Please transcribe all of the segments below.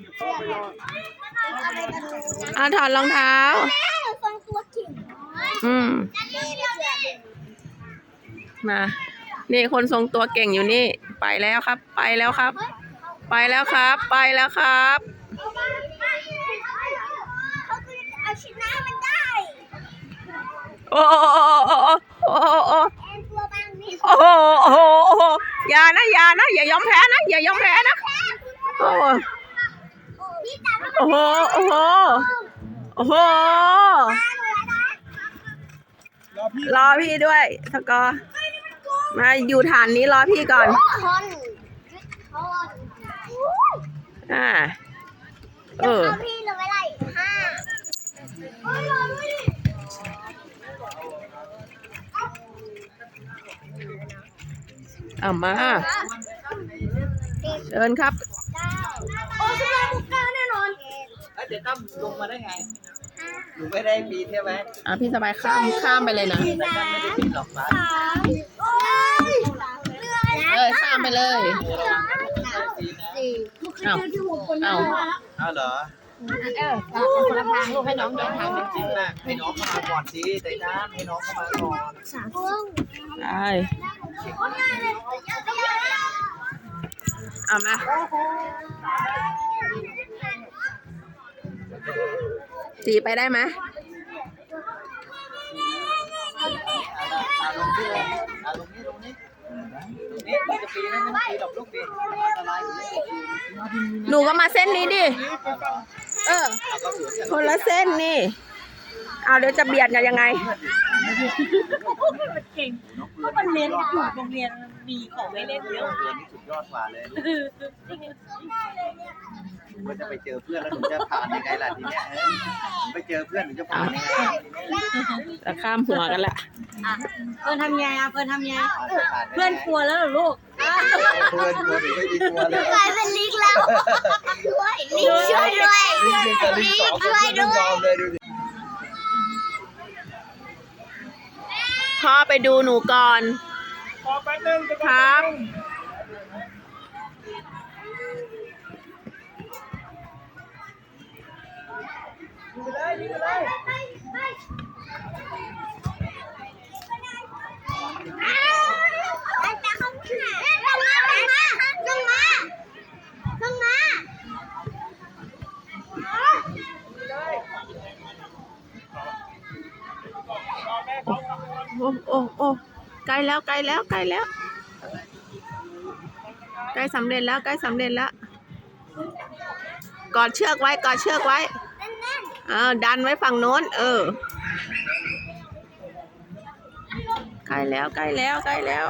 เดี๋ยวพ่อไปรอเอาไปตะลุงนะเอาถอดรองเท้าแม่ทรงตัวเก่งอืมแม่เชื่อเด็กมา นี่คนทรงตัวเก่งอยู่นี่ ไปแล้วครับ ไปแล้วครับ ไปแล้วครับ ไปแล้วครับ เขาก็จะเอาชนะมันได้โอ้โอ้โอ้โอ้โอ้โอ้โอ้แอนตัวบางนี่โอ้โหโอ้โหโอ้โหอย่านะอย่านะ อย่ายอมแพ้นะ อย่ายอมแพ้นะ โอ้ โอ้โห โอ้โห โอ้โห รอพี่ด้วยสกอร์มาอยู่ฐานนี้รอพี่ก่อน อ่า เออเอาพี่ลงไปไล่ห้าโอ้ยรอด้วยดิเอามา เชิญครับ โอ้ย เอ้ยเดี๋ยวตั้มลงมาได้ไงหนูไม่ได้ปีนใช่ไหมอะพี่สบายข้ามข้ามไปเลยนะแต่ตั้มไม่ได้ปีนหรอกฟ้าสามโอ้ยเหนื่อยเออข้ามไปเลยปีนนะเอาเอาเอาเหรอเออคนละทางลูกให้น้องเดินทางจริงๆนะให้น้องเข้ามาก่อนสิแต่ตั้มให้น้องเข้ามาก่อนสามพวงได้โอ้ยง่ายเลยเยอะเยอะเอามา สีไปได้ไหมลงที่ลงลงนี่ลงนี่นี่จะปีนนะมันปีดอกลูกปีนอันตรายอยู่นี่หนูก็มาเส้นนี้ดิ เออ คนละเส้นนี่ เอาเดี๋ยวจะเบียดกันยังไงก็มันเรียนอยู่โรงเรียนมีของให้เล่นเยอะเดือนนี้สุดยอดกว่าเลย มันจะไปเจอเพื่อนแล้วหนูจะผ่านยังไงล่ะทีเนี้ยเอ้ยไปเจอเพื่อนหนูจะผ่านยังไงทีเนี้ยจะข้ามหัวกันละเพื่อนทำไงอะเพื่อนทำไงผ่านจะผ่านยังไงเพื่อนกลัวแล้วเหรอลูกเพื่อนกลัวหนูไม่มีกลัวเลยกลายเป็นลิงแล้วด้วยลิงช่วยด้วย ลิงยังกับลิงสองคนยังยอมเลยดูดิพ่อไปดูหนูก่อนรอแป๊บนึงจะครับ ลงมาลงมาโอ้โอ้โอ้ใกล้แล้วใกล้แล้วใกล้แล้วใกล้สำเร็จแล้วใกล้สำเร็จแล้วกอดเชือกไว้กอดเชือกไว้ เออดันไว้ฝั่งโน้น เออใกล้แล้วใกล้แล้วใกล้แล้ว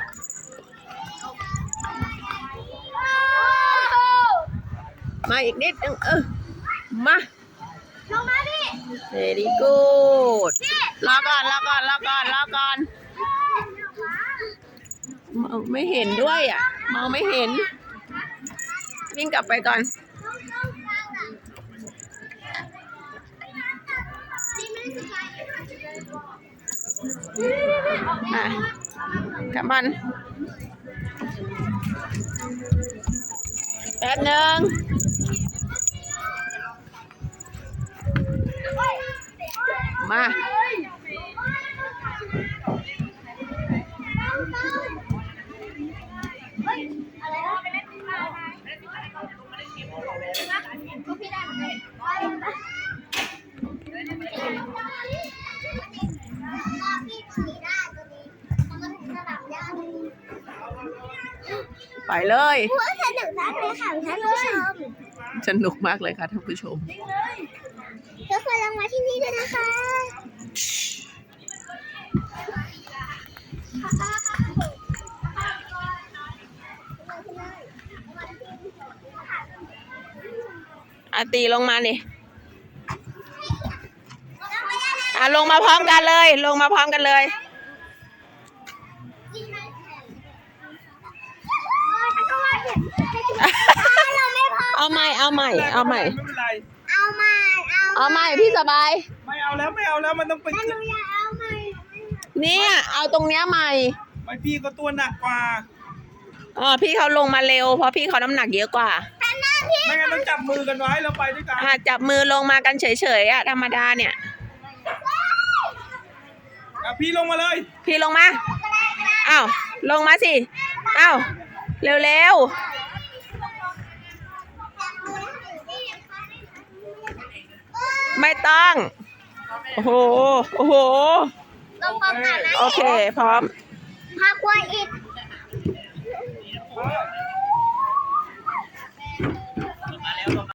มาอีกนิดนึงเออมาลงมาพี่ very good รอก่อนรอก่อนรอก่อนรอก่อนมองไม่เห็นด้วยอะ มองไม่เห็น วิ่งกลับไปก่อน่ะกลับบ้านแป๊บหนึ่งมา ไปเลย พูดสนุกมากเลยค่ะท่านผู้ชมสนุกมากเลยค่ะท่านผู้ชมทุกคนลงมาที่นี่ด้วยนะคะอาตีลงมานี่อะลงมาพร้อมกันเลย ลงมาพร้อมกันเลยาใหม่เอาใหม่เอาใหม่เอาใหม่พี่สบาย ไม่เอาแล้วไม่เอาแล้วมันต้องเป็นนอยเอ่เนี่ยเอาตรงเนี้ยใหม่ไม่พี่ก็ตัวหนักกว่าอ๋อพี่เขาลงมาเร็วเพราะพี่เขาน้ำหนักเยอะกว่าไม่งั้นต้องจับมือกันไว้เราไปด้วยกันจับมือลงมากันเฉยๆอะธรรมดาเนี่ยพี่ลงมาเลยพี่ลงมาอ้าวลงมาสิอ้าวเร็ว ไม่ต้อง โอ้โห โอ้โหโอเค พร้อม พักว้อีก